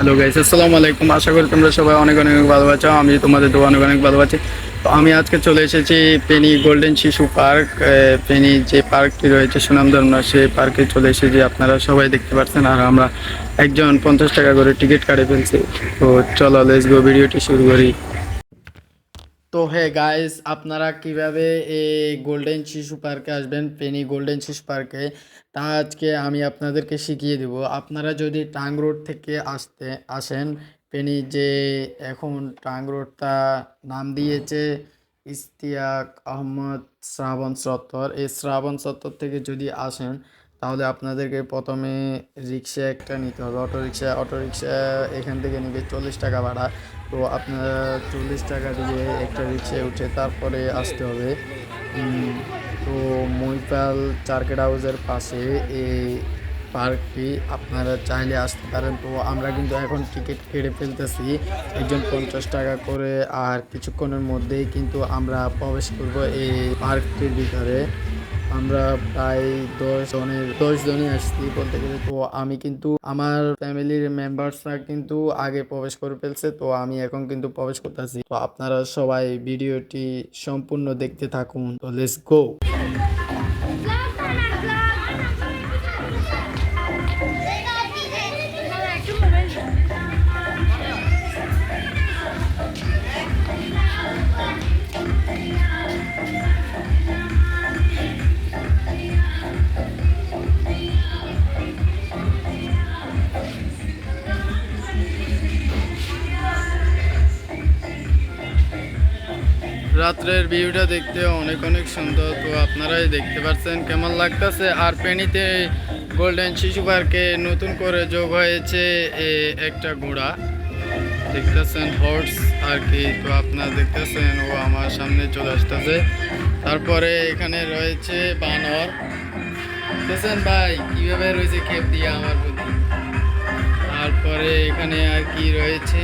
Hello guys আসসালামু আলাইকুম আশা করি তোমরা সবাই অনেক অনেক ভালো আছো। আমি তোমাদের তো অনেক অনেক ভালো আছি। তো আমি আজকে চলে এসেছি পেনি গোল্ডেন শিশু পার্ক পেনি যে পার্কটি রয়েছে, সুনামধন্য সেই পার্কে চলে এসেছি। আপনারা সবাই দেখতে পাচ্ছেন, আর আমরা একজন পঞ্চাশ টাকা করে টিকিট কাটে ফেলছি। তো চলো লেটস গো ভিডিওটি শুরু করি। তো হে গাইস, আপনারা কীভাবে এই গোল্ডেন শিশু পার্কে আসবেন? পেনি গোল্ডেন শিশু পার্কে তা আজকে আমি আপনাদেরকে শিখিয়ে দেব। আপনারা যদি টাং রোড থেকে আসতে, আসেন পেনি যে এখন টাং রোডটা নাম দিয়েছে ইস্তিয়াক আহমদ শ্রাবণ চত্বর এই শ্রাবণ চত্বর থেকে যদি আসেন তাহলে আপনাদেরকে প্রথমে রিক্সা একটা নিতে হবে। অটো রিক্সা অটো রিক্সা এখান থেকে নেবে চল্লিশ টাকা ভাড়া। তো আপনারা চল্লিশ টাকা দিয়ে একটা রিক্সায় উঠে তারপরে আসতে হবে। তো মহিপাল চার্কেট হাউসের পাশে এই পার্কটি আপনারা চাইলে আসতে পারেন। তো আমরা কিন্তু এখন টিকিট কেটে ফেলতেছি একজন পঞ্চাশ টাকা করে। আর কিছুক্ষণের মধ্যেই কিন্তু আমরা প্রবেশ করব এই পার্কটির ভিতরে। আমরা প্রায় দশ জনের, দশ জনই আসছি বলতে গেলে। তো আমি কিন্তু আমার ফ্যামিলির মেম্বার্সরা কিন্তু আগে প্রবেশ করে ফেলছে, তো আমি এখন কিন্তু প্রবেশ করতেছি। তো আপনারা সবাই ভিডিওটি সম্পূর্ণ দেখতে থাকুন। তো লেটস গো রাত্রের ভিউটা দেখতে অনেক অনেক সুন্দর। তো আপনারাই দেখতে পাচ্ছেন কেমন লাগতেছে। আর পেনিতে গোল্ডেন শিশু পার্কে নতুন করে যোগ হয়েছে একটা ঘোড়া। দেখতেছেন হর্স আর কি। তো আপনারা দেখতেছেন, ও আমার সামনে চলে আসতেছে। তারপরে এখানে রয়েছে বানর। দেখতেছেন ভাই, কীভাবে রয়েছে খেপ দিয়ে আমার প্রতি। তারপরে এখানে আর কি রয়েছে,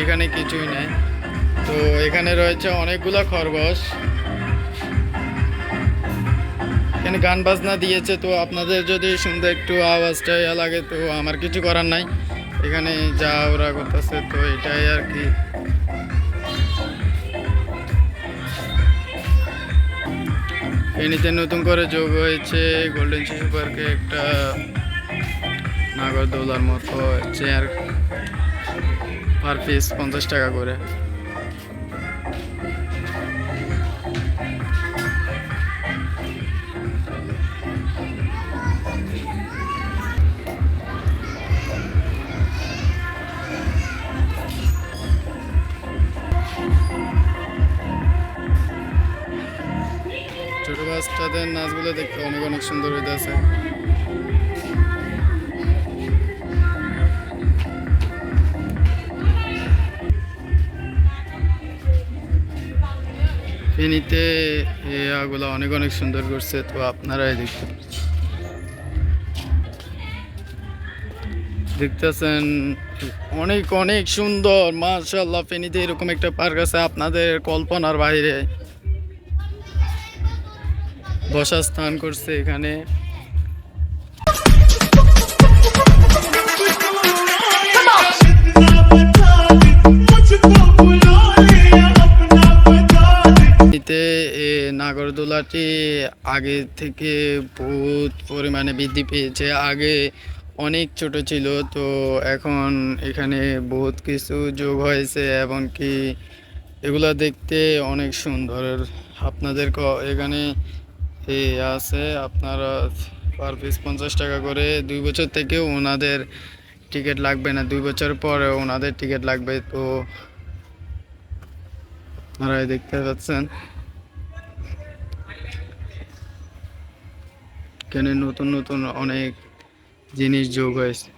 এখানে কিছুই নাই। তো এখানে রয়েছে অনেকগুলো খরগোশ। এখানে গান বাজনা দিয়েছে, তো আপনাদের যদি সুন্দর একটু আওয়াজটা ইয়া লাগে, তো আমার কিছু করার নাই। এখানে যা ওরা করতেছে, তো এটাই আর কি। এনিতে নতুন করে যোগ হয়েছে গোল্ডেন শিশু পার্কে একটা নাগরদোলার মতো চেয়ার পার পিস পঞ্চাশ টাকা করে। ছোট বাচ্চাদের নাচগুলো দেখতে অনেক অনেক সুন্দর হইতেছে। ফেনীতে এগুলো অনেক অনেক সুন্দর করছে, তো আপনারাই দেখতে দেখতেছেন, অনেক অনেক সুন্দর মার্শাল্লাহ ফেনীতে এরকম একটা পার্ক আছে আপনাদের কল্পনার বাইরে। বসার স্থান করছে এখানে। নাগরদোলাটি আগে থেকে বহুত পরিমাণে বৃদ্ধি পেয়েছে। আগে অনেক ছোট ছিল, তো এখন এখানে বহুত কিছু যোগ হয়েছে এবং কি এগুলা দেখতে অনেক সুন্দর। আপনাদের এখানে আছে আপনারা পার পিস পঞ্চাশ টাকা করে। দুই বছর থেকেও ওনাদের টিকিট লাগবে না। দুই বছর পরে ওনাদের টিকিট লাগবে। তো আপনারা দেখতে পাচ্ছেন। এখানে নতুন নতুন অনেক জিনিস যোগ হয়েছে।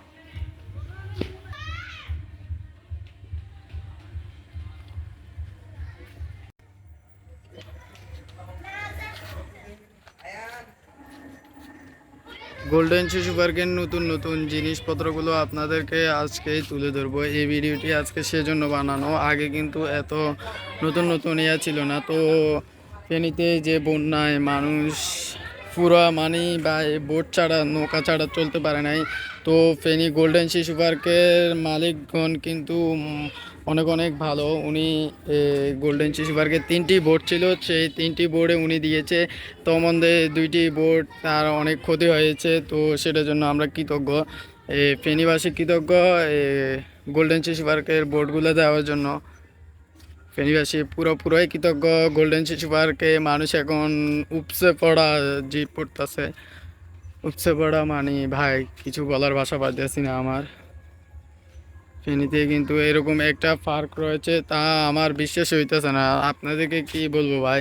গোল্ডেন শিশু পার্কের নতুন নতুন জিনিসপত্রগুলো আপনাদেরকে আজকেই তুলে ধরবো। এই ভিডিওটি আজকে সেজন্য বানানো। আগে কিন্তু এত নতুন নতুন ইয়া ছিল না। তো ফেনীতে যে বন্যায় মানুষ পুরা মানি বা বোট ছাড়া, নৌকা ছাড়া চলতে পারে নাই। তো ফেনী গোল্ডেন শিশু পার্কের মালিকগণ কিন্তু অনেক অনেক ভালো। উনি গোল্ডেন শিশু পার্কের তিনটি বোর্ড ছিল, সেই তিনটি বোর্ডে উনি দিয়েছে। তো মধ্যে দুইটি বোর্ড, তার অনেক ক্ষতি হয়েছে, তো সেটার জন্য আমরা কৃতজ্ঞ। ফেনীবাসী কৃতজ্ঞ গোল্ডেন শিশু পার্কের বোর্ডগুলো দেওয়ার জন্য। ফেনীবাসী পুরো পুরোই কৃতজ্ঞ, গোল্ডেন শিশু পার্কে মানুষ এখন উপসে পড়া জিপ পড়তেছে। উপসে পড়া মানে ভাই, কিছু বলার ভাষা পাইতেছি না আমার। ফেনীতে কিন্তু এরকম একটা পার্ক রয়েছে, তা আমার বিশ্বাস হইতেছে না। আপনাদেরকে কি বলব ভাই?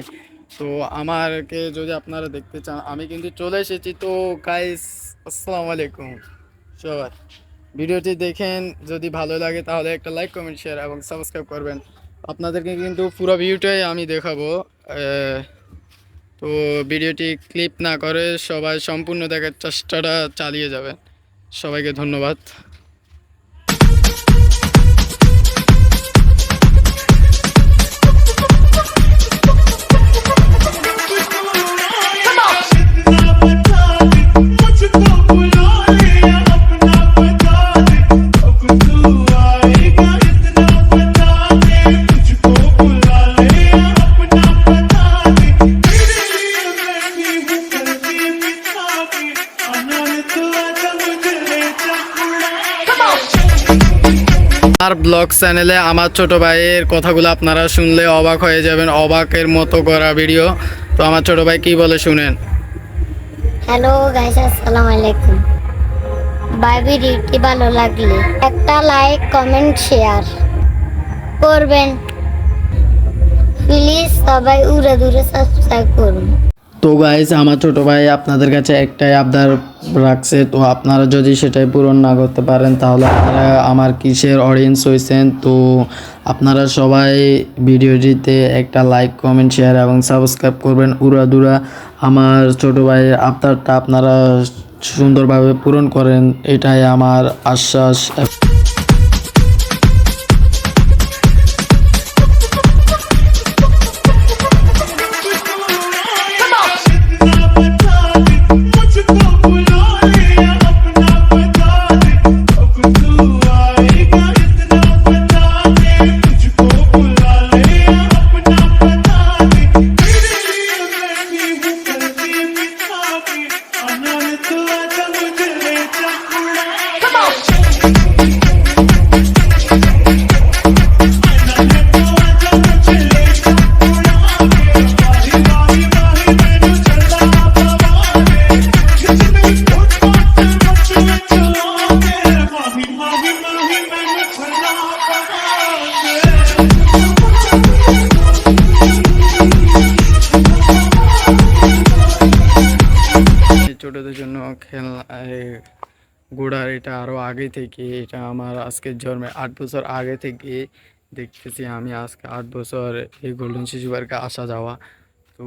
তো আমারকে যদি আপনারা দেখতে চান, আমি কিন্তু চলে এসেছি। তো গাইস আসসালামু আলাইকুম। সবাই ভিডিওটি দেখেন, যদি ভালো লাগে তাহলে একটা লাইক কমেন্ট শেয়ার এবং সাবস্ক্রাইব করবেন। আপনাদেরকে কিন্তু পুরো ভিডিওটাই আমি দেখাবো। তো ভিডিওটি ক্লিপ না করে সবাই সম্পূর্ণ দেখার চেষ্টাটা চালিয়ে যাবেন। সবাইকে ধন্যবাদ। ব্লগ চ্যানেলে আমার ছোট ভাইয়ের কথাগুলো আপনারা শুনলে অবাক হয়ে যাবেন, অবাকের মতো করা ভিডিও। তো আমার ছোট ভাই কি বলে শুনেন? হ্যালো গাইস আসসালামু আলাইকুম। বাই ভিডিওটি ভালো লাগলে একটা লাইক কমেন্ট শেয়ার করবেন। প্লিজ সবাই উড়ে দূরে সাবস্ক্রাইব করুন। তো গাইজ আমার ছোটো ভাই আপনাদের কাছে একটাই আবদার রাখছে। তো আপনারা যদি সেটাই পূরণ না করতে পারেন, তাহলে আপনারা আমার কিসের অডিয়েন্স হয়েছেন তো আপনারা সবাই ভিডিওটিতে একটা লাইক কমেন্ট শেয়ার এবং সাবস্ক্রাইব করবেন। উড়াদুরা আমার ছোটো ভাইয়ের আবদারটা আপনারা সুন্দরভাবে পূরণ করেন। এটাই আমার আশ্বাস। ঘোড়ার এটা আরও আগে থেকে, এটা আমার আজকের জন্মে আট বছর আগে থেকে দেখতেছি আমি আজকে আট বছর এই গোল্ডেন শিশু পার্কে আসা যাওয়া। তো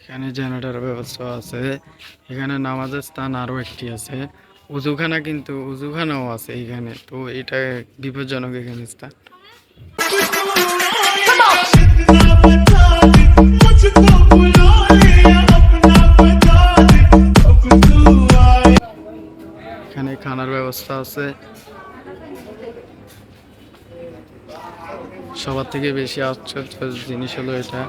এখানে জেনারেটর ব্যবস্থা আছে, এখানে নামাজের স্থান আরও একটি আছে, উজুখানা কিন্তু উজুখানাও আছে এখানে, তো এটা বিপজ্জনক এখানে স্থান। এখানে খানার ব্যবস্থা আছে। সবার থেকে বেশি আশ্চর্য জিনিস হলো এটা।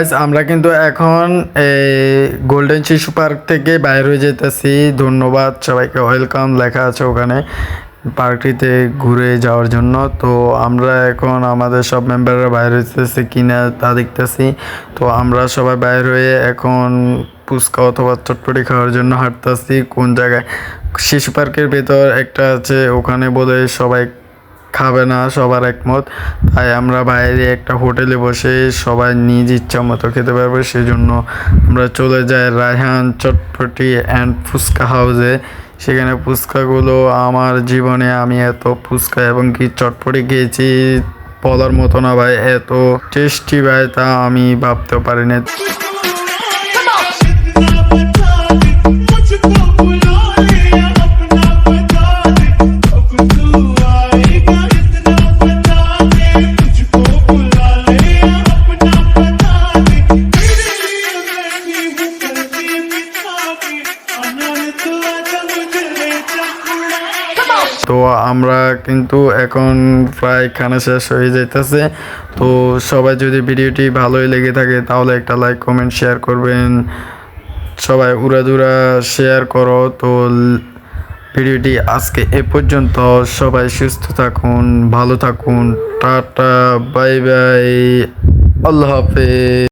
গাইজ আমরা কিন্তু এখন এই গোল্ডেন শিশু পার্ক থেকে বাইর হয়ে যেতেছি। ধন্যবাদ সবাইকে। ওয়েলকাম লেখা আছে ওখানে পার্কটিতে ঘুরে যাওয়ার জন্য। তো আমরা এখন আমাদের সব মেম্বাররা বাইরে হইতেছি কিনা তা দেখতেছি। তো আমরা সবাই বাইর হয়ে এখন ফুচকা অথবা চটপটি খাওয়ার জন্য হাঁটতেছি। কোন জায়গায়? শিশু পার্কের ভেতর একটা আছে, ওখানে বলে সবাই খাবে না, সবার একমত। তাই আমরা বাইরে একটা হোটেলে বসে সবাই নিজ ইচ্ছা মতো খেতে পারব। সেজন্য আমরা চলে যাই রায়হান চটপটি অ্যান্ড ফুচকা হাউসে। সেখানে ফুচকাগুলো আমার জীবনে আমি এত ফুচকা এবং কি চটপটি খেয়েছি বলার মতো না ভাই, এত টেস্টি ভাই, তা আমি ভাবতেও পারি না এখন প্রায় খানা শেষ হয়ে যাইতেছে। তো সবাই যদি ভিডিওটি ভালোই লেগে থাকে, তাহলে একটা লাইক কমেন্ট শেয়ার করবেন। সবাই উড়াদুরা শেয়ার করো। তো ভিডিওটি আজকে এ পর্যন্ত। সবাই সুস্থ থাকুন, ভালো থাকুন। টাটা বাই বাই আল্লাহ হাফেজ।